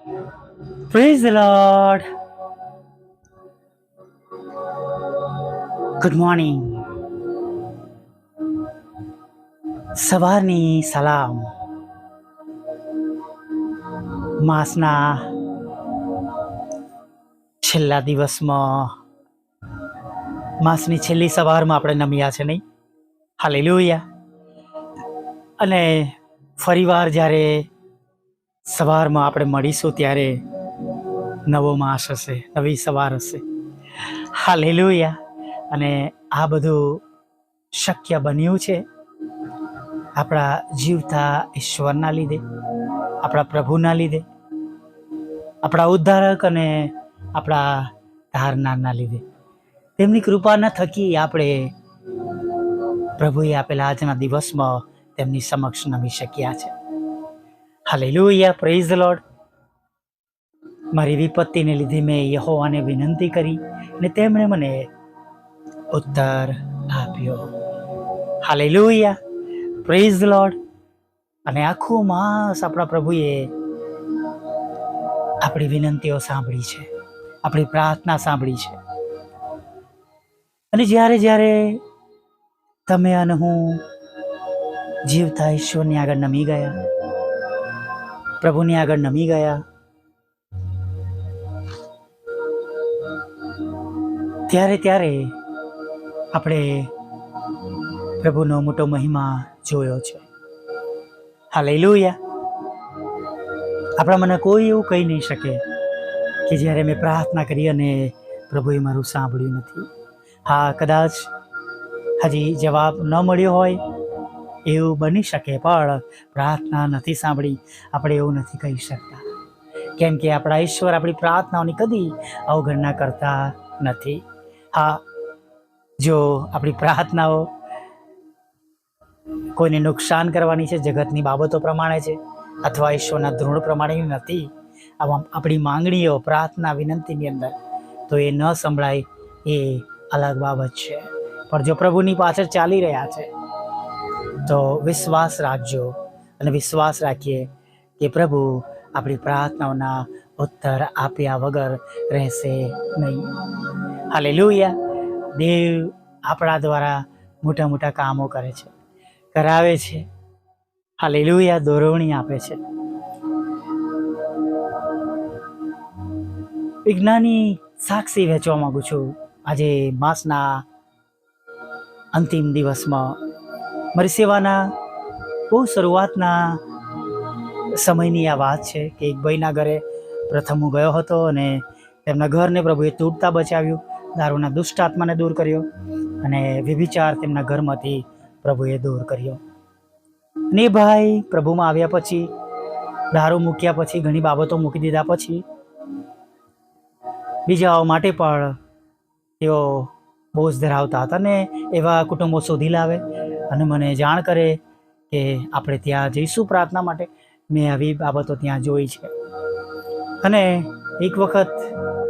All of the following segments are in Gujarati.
The Lord. ગુડ મોર્નિંગ સવારની સલામ માસના છેલ્લા દિવસમાં માસની છેલ્લી સવારમાં આપણે નમ્યા છે નહીં? હાલેલુયા અને ફરીવાર જ્યારે સવારમાં આપણે મળીશું ત્યારે નવો માસ હશે, નવી સવાર હશે. હા લેલુયા અને આ બધું શક્ય બન્યું છે આપણા જીવતા ઈશ્વરના લીધે, આપણા પ્રભુના લીધે, આપણા ઉદ્ધારક અને આપણા ધારનારના લીધે. તેમની કૃપાના થકી આપણે પ્રભુએ આપેલા આજના દિવસમાં તેમની સમક્ષ નમી શક્યા છે. હાલેલુયા પ્રેઝ લોડ મારી વિપત્તિને લીધે મેં યહોવાને વિનંતી કરી અને તેમણે મને ઉત્તર આપ્યો. હાલેલુયા પ્રેઝ લોડ અને આખું માસ આપણા પ્રભુએ આપણી વિનંતીઓ સાંભળી છે, આપણી પ્રાર્થના સાંભળી છે. અને જ્યારે જ્યારે તમે અને હું જીવતા ઈશ્વરની આગળ નમી ગયા પ્રભુની આગળ નમી ગયા. ત્યારે ત્યારે આપણે પ્રભુનો મોટો મહિમા જોયો છે. હા લઈ હાલેલુયા. આપણા મને કોઈ એવું કહી નહીં શકે કે જ્યારે મેં પ્રાર્થના કરી અને પ્રભુએ મારું સાંભળ્યું નથી. હા, કદાચ હજી જવાબ ન મળ્યો હોય એવું બની શકે, પણ પ્રાર્થના નથી સાંભળી. આપણે એવું નથી કહી શકતા. કેમ કે આપણા ઈશ્વર આપણી પ્રાર્થનાઓની કદી અવગણના કરતા નથી. હા, જો આપણી પ્રાર્થનાઓ કોઈને નુકસાન કરવાની છે, જગતની બાબતો પ્રમાણે છે, અથવા ઈશ્વરના ધૃણ પ્રમાણેની નથી, આવા આપણી માંગણીઓ, પ્રાર્થના, વિનંતીની અંદર, તો એ ન સંભળાય એ અલગ બાબત છે. પણ જો પ્રભુની પાછળ ચાલી રહ્યા છે તો વિશ્વાસ રાખજો અને વિશ્વાસ રાખીએ કે પ્રભુ આપણી પ્રાર્થનાઓના ઉત્તર આપ્યા વગર રહેશે નહીં. હાલે દેવ આપણા દ્વારા મોટા મોટા કામો કરે છે, કરાવે છે. હાલે દોરવણી આપે છે. વિજ્ઞાની સાક્ષી વહેંચવા માંગુ છું. આજે માસના અંતિમ દિવસમાં મારી સેવાના બહુ શરૂઆતના સમયની આ વાત છે કે એક ભાઈના ઘરે પ્રથમ હું ગયો હતો અને તેમના ઘરને પ્રભુએ તૂટતા બચાવ્યું, દારૂના દુષ્ટ આત્માને દૂર કર્યો અને વ્યભિચાર તેમના ઘરમાંથી પ્રભુએ દૂર કર્યો. અને ભાઈ પ્રભુમાં આવ્યા પછી, દારૂ મૂક્યા પછી, ઘણી બાબતો મૂકી દીધા પછી, બીજાઓ માટે પણ તેઓ બોજ ધરાવતા હતા અને એવા કુટુંબો શોધી લાવે અને મને જાણ કરે કે આપણે ત્યાં જઈશું પ્રાર્થના માટે. મેં આવી બાબતો ત્યાં જોઈ છે. અને એક વખત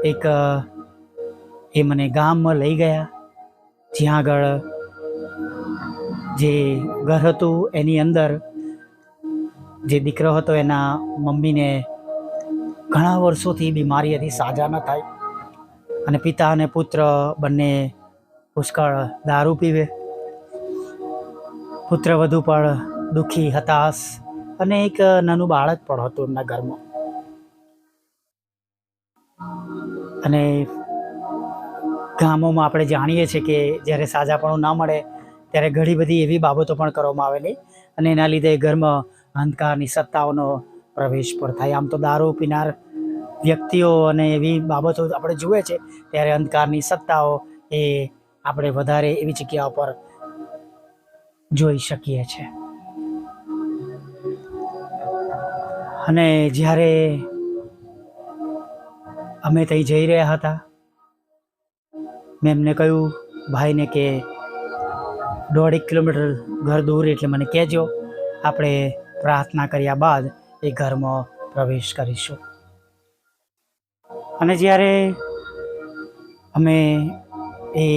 એક એ મને ગામમાં લઈ ગયા. જ્યાં આગળ જે ઘર હતું એની અંદર જે દીકરો હતો એના મમ્મીને ઘણા વર્ષોથી બીમારી હતી, સાજા ન થાય. અને પિતા અને પુત્ર બંને પુષ્કળ દારૂ પીવે. પુત્ર વધુ પણ દુઃખી, હતાશ અને એક નાનું બાળક પણ હતું એમના ઘરમાં. અને ગામોમાં આપણે જાણીએ છીએ કે જ્યારે સાજાપણું ના મળે, ત્યારે ઘણી બધી એવી બાબતો પણ કરવામાં આવેલી અને એના લીધે ઘરમાં અંધકારની સત્તાઓનો પ્રવેશ પણ થાય. આમ તો દારૂ પીનાર વ્યક્તિઓ અને એવી બાબતો આપણે જુએ છે, ત્યારે અંધકારની સત્તાઓ એ આપણે વધારે એવી જગ્યાઓ પર જોઈ શકીએ છીએ અને જ્યારે અમે ત્યાં જઈ રહ્યા હતા, મેં એમને કહ્યું, ભાઈને કે દોઢેક કિલોમીટર ઘર દૂર એટલે મને કહેજો, આપણે પ્રાર્થના કર્યા બાદ એ ઘરમાં પ્રવેશ કરીશું. અને જ્યારે અમે એ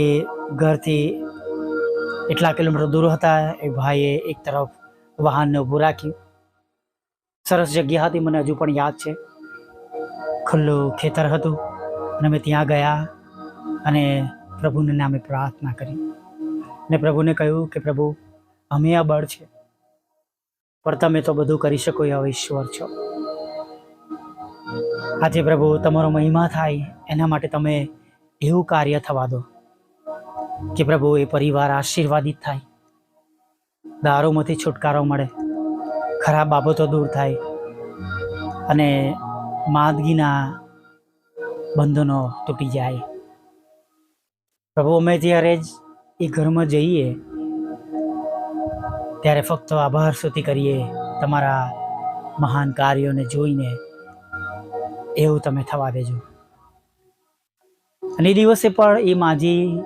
ઘરથી એટલા કિલોમીટર દૂર હતા. એ ભાઈએ એક તરફ વાહનને ઊભું રાખ્યું. સરસ જગ્યા હતી, મને હજુ પણ યાદ છે. ખુલ્લું ખેતર હતું અને અમે ત્યાં ગયા અને પ્રભુને નામે પ્રાર્થના કરી. અને પ્રભુને કહ્યું કે, પ્રભુ, અમે આ બળ છે, પણ તમે તો બધું કરી શકો એવા ઈશ્વર છો. આજે પ્રભુ, તમારો મહિમા થાય, એના માટે તમે એવું કાર્ય થવા દો. કે પ્રભુ એ પરિવાર આશીર્વાદિત થાય. દારૂમાંથી છુટકારો મળે. ખરાબ બાબતો દૂર થાય. અને માદગીના બંધનો તૂટી જાય. પ્રભુ, અમે જ્યારે જ એ ઘરમાં જઈએ, ત્યારે ફક્ત આભાર સ્તુતિ કરીએ, તમારા મહાન કાર્યોને જોઈને એવું તમે થવા દેજો. અને દિવસે પણ એ માજી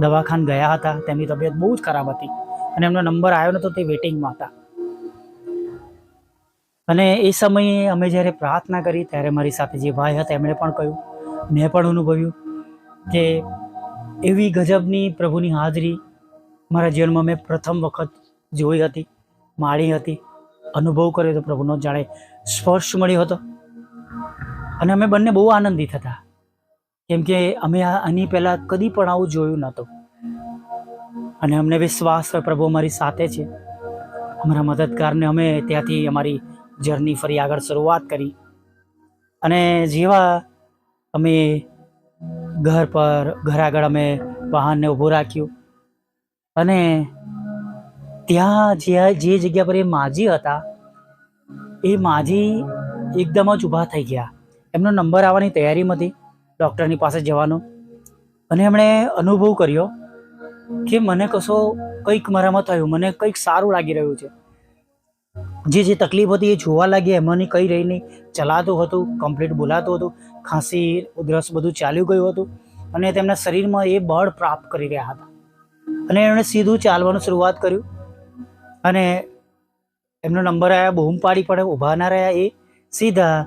દવાખાન ગયા હતા, તેમની તબિયત બહુ જ ખરાબ હતી અને એમનો નંબર આવ્યો નતો તે વેટિંગમાં હતા. અને એ સમયે અમે જ્યારે પ્રાર્થના કરી ત્યારે મારી સાથે જે ભાઈ હતા એમણે પણ કહ્યું, મેં પણ અનુભવ્યું કે એવી ગજબની પ્રભુની હાજરી મારા જીવનમાં મેં પ્રથમ વખત જોઈ હતી, માણી હતી, અનુભવ કર્યો હતો પ્રભુનો, જાણે સ્પર્શ મળ્યો હતો. અને અમે બંને બહુ આનંદિત હતા. કેમ કે અમે આની પહેલાં કદી પણ આવું જોયું નહોતું. અને અમને વિશ્વાસ પ્રભુ અમારી સાથે છે. અમારા મદદગારને અમે ત્યાંથી અમારી જર્ની ફરી આગળ શરૂઆત કરી. અને જેવા અમે ઘર પર ઘર આગળ અમે વાહનને ઊભું રાખ્યું. અને ત્યાં જે જે જગ્યા પર એ માજી હતા, એ માજી એકદમ જ ઊભા થઈ ગયા. એમનો નંબર આવવાની તૈયારીમાં હતી. ડૉક્ટરની પાસે જવાનો. અને એમણે અનુભવ કર્યો કે મને કશો કંઈક મારામાં થયું, મને કંઈક સારું લાગી રહ્યું છે. જે જે તકલીફ હતી એ જોવા લાગી, એમાંની કંઈ રહી નહીં. ચલાતું હતું, કમ્પ્લીટ બોલાતું હતું, ખાંસી, ઉધરસ બધું ચાલ્યું ગયું હતું અને તેમના શરીરમાં એ બળ પ્રાપ્ત કરી રહ્યા હતા. અને એમણે સીધું ચાલવાનું શરૂઆત કર્યું અને એમનો નંબર આવ્યા બૂમ પાડી પડે, ઊભા ના રહ્યા એ, સીધા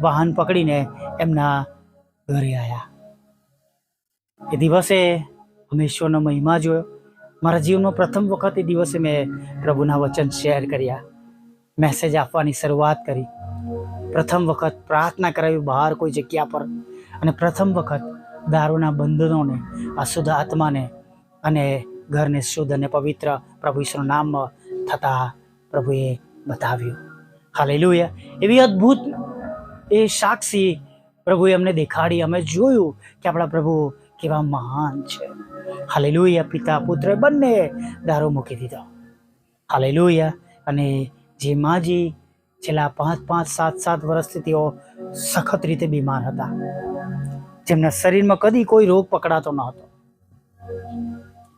વાહન પકડીને એમના ઘરે આવ્યા એ દિવસે અમે ઈશ્વરનો મહિમા જોયો. મારા જીવનમાં પ્રથમ વખત એ દિવસે મેં પ્રભુના વચન શેર કર્યા. મેસેજ આપવાની શરૂઆત કરી. પ્રથમ વખત પ્રાર્થના કરાવી બહાર કોઈ જગ્યા પર. અને પ્રથમ વખત દારૂના બંધનોને, અશુદ્ધ આત્માને અને ઘરને શુદ્ધ અને પવિત્ર પ્રભુ ઈશ્વરનું નામ થતાં પ્રભુએ બતાવ્યું. હાલેલુયા એવી અદ્ભુત એ સાક્ષી પ્રભુએ અમને દેખાડી, અમે જોયું કે આપણા પ્રભુ કેવા મહાન છે. હાલેલુયા, પિતા, પુત્ર, બંને દારૂ મૂકી દીધો. હાલેલુયા. અને જે માજી છેલ્લા પાંચ પાંચ, સાત સાત વર્ષથી તેઓ સખત રીતે બીમાર હતા. જેમના શરીરમાં કદી કોઈ રોગ પકડાતો ન હતો.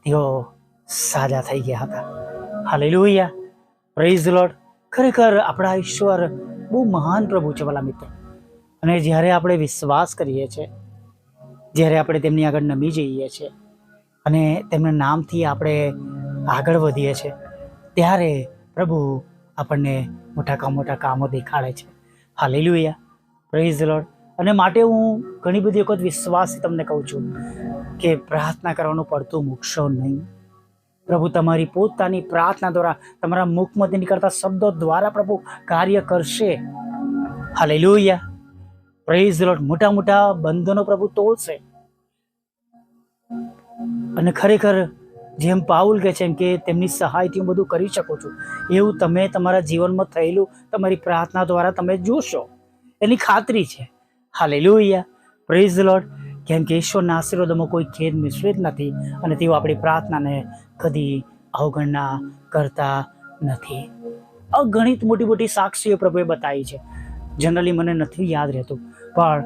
તેઓ સાજા થઈ ગયા હતા. હાલેલુયા. પ્રેઝ લોર્ડ ખરેખર આપણા ઈશ્વર બહુ મહાન પ્રભુ છે વાલા મિત્રો. અને જ્યારે આપણે વિશ્વાસ કરીએ છીએ, જ્યારે આપણે તેમની આગળ નમી જઈએ છીએ અને તેમના નામથી આપણે આગળ વધીએ છીએ, ત્યારે પ્રભુ આપણને મોટા કામ મોટા કામો દેખાડે છે. હાલેલુયા. પ્રેઝ લોર્ડ અને માટે હું ઘણી બધી વખત વિશ્વાસથી તમને કહું છું કે પ્રાર્થના કરવાનું પડતું મૂકશો નહીં. પ્રભુ, તમારી પોતાની પ્રાર્થના દ્વારા તમારા મુખમાંથી નીકળતા શબ્દો દ્વારા પ્રભુ કાર્ય કરશે. હાલેલુયા. પ્રેઝ લોટ મોટા મોટા બંધનો પ્રભુ તોડશે. અને ખરેખર જેમ પાઉલ કહે છે એમ કે તેમની સહાયથી હું બધું કરી શકું છું. એવું તમે તમારા જીવનમાં થયેલું તમારી પ્રાર્થના દ્વારા તમે જોશો. એની ખાતરી છે. હાલેલુયા પ્રેઝ લોર્ડ કેમ કે ઈશ્વરના આશીર્વાદોમાં કોઈ ખેદ મિશ્રિત નથી અને તેઓ આપણી પ્રાર્થનાને કદી અવગણના કરતા નથી. અગણિત મોટી મોટી સાક્ષીઓ પ્રભુએ બતાવી છે. જનરલી મને નથી યાદ રહેતું. પણ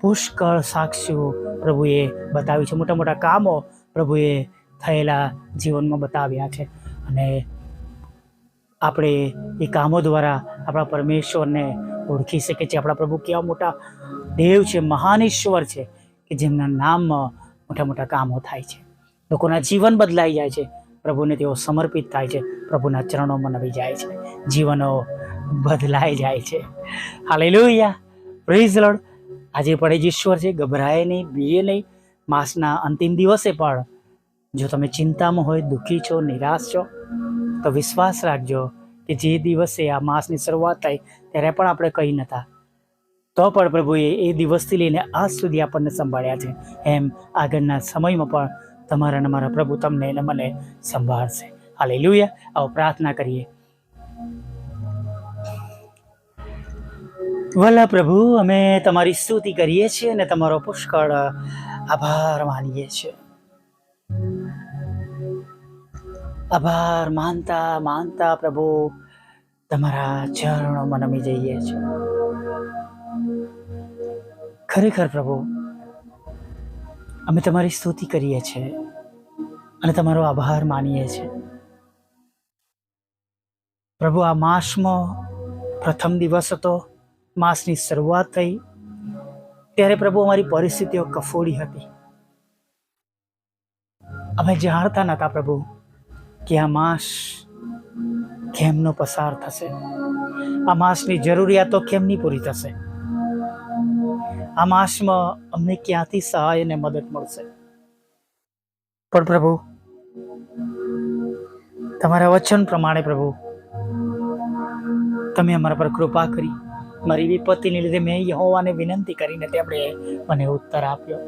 પુષ્કળ સાક્ષીઓ પ્રભુએ બતાવી છે. મોટા મોટા કામો પ્રભુએ થયેલા જીવનમાં બતાવ્યા છે. અને આપણે એ કામો દ્વારા આપણા પરમેશ્વરને ઓળખી શકીએ છીએ. આપણા પ્રભુ કેવા મોટા દેવ છે, મહાન ઈશ્વર છે કે જેમના નામમાં મોટા મોટા કામો થાય છે. લોકોના જીવન બદલાઈ જાય છે. પ્રભુને તેઓ સમર્પિત થાય છે. પ્રભુના ચરણોમાં નવી જાય છે. જીવનો બદલાઈ જાય છે. હાલેલુયા. Praise Lord. આજે પણ એ જ ઈશ્વર છે, ગભરાય નહીં, બીએ નહીં. માસના અંતિમ દિવસે પણ જો તમે ચિંતામાં હોય, દુઃખી છો, નિરાશ છો, તો વિશ્વાસ રાખજો કે જે દિવસે આ માસની શરૂઆત થઈ ત્યારે પણ આપણે કહી નતા તો પણ પ્રભુએ એ દિવસથી લઈને આજ સુધી આપણને સંભાળ્યા છે. એમ આગળના સમયમાં પણ તમારા અને મારા પ્રભુ તમને અને મને સંભાળશે. હાલે આવો પ્રાર્થના કરીએ. વલ્લા પ્રભુ, અમે તમારી સ્તુતિ કરીએ છીએ અને તમારો પુષ્કળ આભાર માનીએ છીએ. આભાર માનતા માનતા પ્રભુ, તમારા ચરણોમાં નમી જઈએ છીએ. ખરેખર પ્રભુ, અમે તમારી સ્તુતિ કરીએ છીએ અને તમારો આભાર માનીએ છીએ. પ્રભુ, આ માસમાં પ્રથમ દિવસ હતો. માસની શરૂઆત થઈ. ત્યારે પ્રભુ અમારી પરિસ્થિતિઓ કફોડી હતી. અમે જાણતા નહોતા પ્રભુ કે આ માસ કેમનો પસાર થશે? આ માસની જરૂરિયાતો કેમની પૂરી થશે? આ માસમાં અમને ક્યાંથી સહાય અને મદદ મળશે? પણ પ્રભુ, તમારા વચન પ્રમાણે પ્રભુ, તમે અમારા પર કૃપા કરી મારી વિપત્તિને લીધે મેં યહોવાને વિનંતી કરીને તેમણે મને ઉત્તર આપ્યો.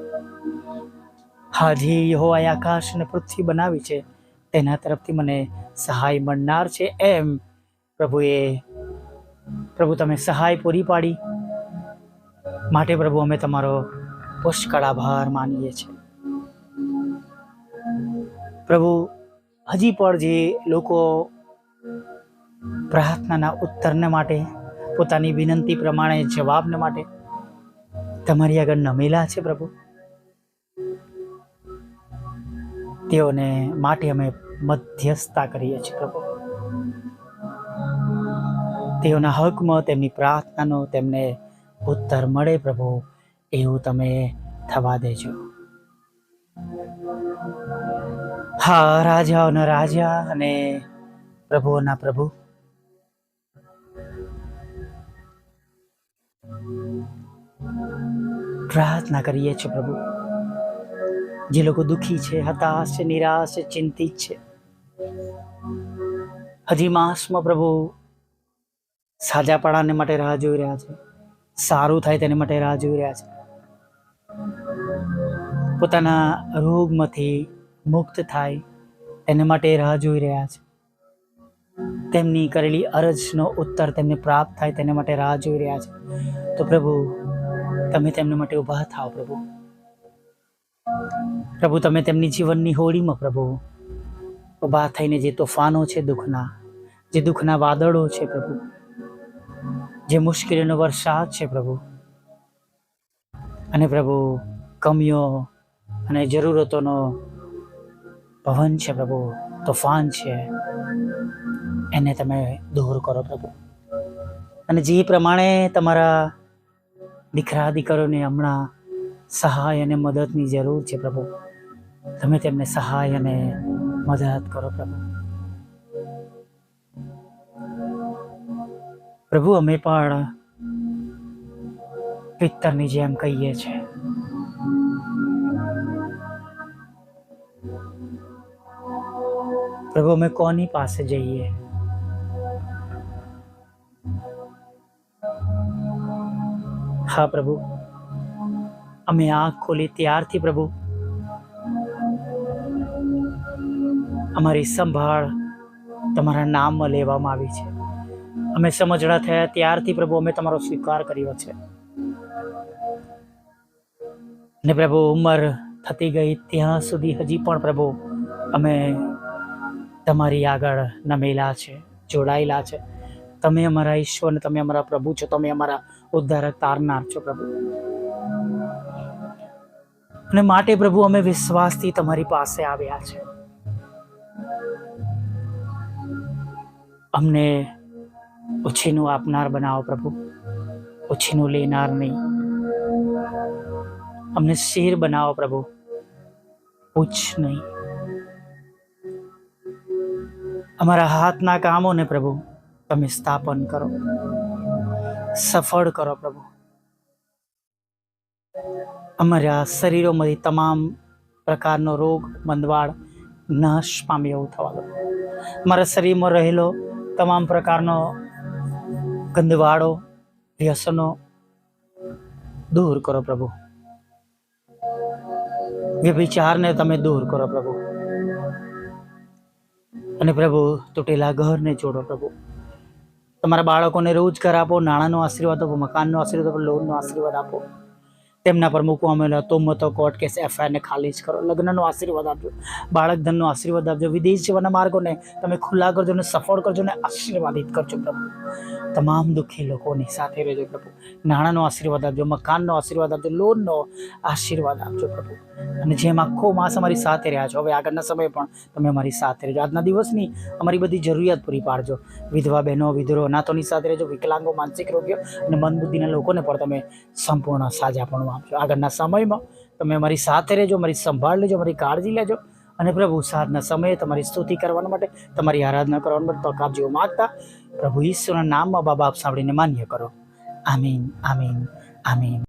હાજી યહોવાએ આકાશ અને પૃથ્વી બનાવી છે. તેના તરફથી મને સહાય મળનાર છે એમ પ્રભુએ, પ્રભુ તમે સહાય પૂરી પાડી. માટે પ્રભુ અમે તમારો પુષ્કળ આભાર માનીએ છીએ. પ્રભુ, હજી પણ જે લોકો પ્રાર્થનાના ઉત્તરને માટે પોતાની વિનંતી પ્રમાણે જવાબને માટે તમારી આગળ નમેલા છે પ્રભુ. તેઓને માટે અમે મધ્યસ્થતા કરીએ છીએ પ્રભુ. તેઓના હકમાં, તેમની પ્રાર્થનાનો તેમને ઉત્તર મળે પ્રભુ, એવું તમે થવા દેજો. હા રાજાઓના રાજા અને પ્રભુઓના પ્રભુ. પ્રાર્થના કરીએ છીએ પ્રભુ. જે લોકો દુઃખી છે, હતાશ છે, નિરાશ છે, ચિંતિત છે, હજી માસમાં પ્રભુ સાજાપણાને માટે રાહ જોઈ રહ્યા છે, સારું થાય તેની માટે રાહ જોઈ રહ્યા છે. પોતાના રોગમાંથી મુક્ત થાય તેને માટે રાહ જોઈ રહ્યા છે. તેમની કરેલી અરજનો ઉત્તર તેમને પ્રાપ્ત થાય તેને માટે રાહ જોઈ રહ્યા છે. તો પ્રભુ તમે તેમના માટે ઊભા થાઓ પ્રભુ. પ્રભુ, તમે તેમની જીવનની હોળીમાં પ્રભુ ઊભા થઈને જે તોફાનો છે દુઃખના, જે દુઃખના વાદળો છે પ્રભુ, જે મુશ્કેલીનો વરસાદ છે પ્રભુ, અને પ્રભુ કમીઓ અને જરૂરતોનો પવન છે પ્રભુ, તોફાન છે, એને તમે દૂર કરો પ્રભુ. અને જે પ્રમાણે તમારા દીકરા દીકરોને હમણાં સહાય અને મદદની જરૂર છે પ્રભુ. તમે તેમને સહાય અને મદદ કરો પ્રભુ. પ્રભુ, અમે પણ પિત્તરની જેમ કહીએ છીએ પ્રભુ, અમે કોની પાસે જઈએ? હા, પ્રભુ. અમે આંખ ખોલી ત્યારથી, પ્રભુ. અમારી સંભાળ તમારા નામમાં લેવામાં આવી છે. અમે સમજણા થયા ત્યારથી, પ્રભુ, અમે તમારો સ્વીકાર કર્યો છે. ને પ્રભુ, ઉંમર થતી ગઈ ત્યાં સુધી હજી પણ, પ્રભુ, અમે તમારી આગળ નમેલા છે, જોડાયેલા છે. તમે અમારા ઈશ્વર તમે અમારા પ્રભુ છો, તમે અમારા ઉદ્ધારક તારનાર છો પ્રભુ. અને માટે પ્રભુ અમે વિશ્વાસથી તમારી પાસે આવ્યા છે. અમને ઓછીનું આપનાર બનાવો પ્રભુ. ઓછીનું લેનાર નહીં. અમને શેર બનાવો પ્રભુ. પૂછ નહીં. અમારા હાથના કામોને પ્રભુ તમે સ્થાપન કરો. સફળ કરો પ્રભુ. અમારા શરીરોમાંથી તમામ પ્રકારનો રોગ મંદવાળ નાશ પામે એવું થવા દો. મારા શરીરમાં રહેલો તમામ પ્રકારનો ગંદવાળો વ્યસનો દૂર કરો પ્રભુ. વ્યભિચારને તમે દૂર કરો પ્રભુ. અને પ્રભુ, તૂટેલા ઘરને જોડો પ્રભુ. તમારા બાળકોને રોજગાર આપો નાણાંનો આશીર્વાદ આપો મકાનનો આશીર્વાદ આપો લોનનો આશીર્વાદ આપો. તેમના પર મૂકવામાં તો મતો કોર્ટ કેસ એફઆઈઆરને ખાલી જ કરો લગ્નનો આશીર્વાદ આપજો. બાળક ધનનો આશીર્વાદ આપજો. વિદેશ જવાના માર્ગોને તમે ખુલ્લા કરજો અને સફળ કરજો અને આશીર્વાદિત કરજો પ્રભુ. તમામ દુઃખી લોકોની સાથે રહેજો પ્રભુ. નાણાંનો આશીર્વાદ આપજો, મકાનનો આશીર્વાદ આપજો, લોનનો આશીર્વાદ આપજો પ્રભુ. અને જેમ આખો માસ અમારી સાથે રહ્યા છો, હવે આગળના સમયે પણ તમે અમારી સાથે રહેજો. આજના દિવસની અમારી બધી જરૂરિયાત પૂરી પાડજો. વિધવા બહેનો વિધરો અનાથોની સાથે રહેજો. વિકલાંગો, માનસિક રોગીઓ અને મંદબુદ્ધિના લોકોને પણ તમે સંપૂર્ણ સાજાપણું આપજો આગળના સમયમાં તમે મારી સાથે રહેજો મારી સંભાળ લેજો મારી કાળજી લેજો અને પ્રભુ સાધના સમયે તમારી સ્તુતિ કરવા માટે, તમારી આરાધના કરવા માટે તક આપજો માગતા પ્રભુ ઈશ્વરના નામમાં બાબા આપ સાંભળીને માન્ય કરો. આમીન આમીન આમીન.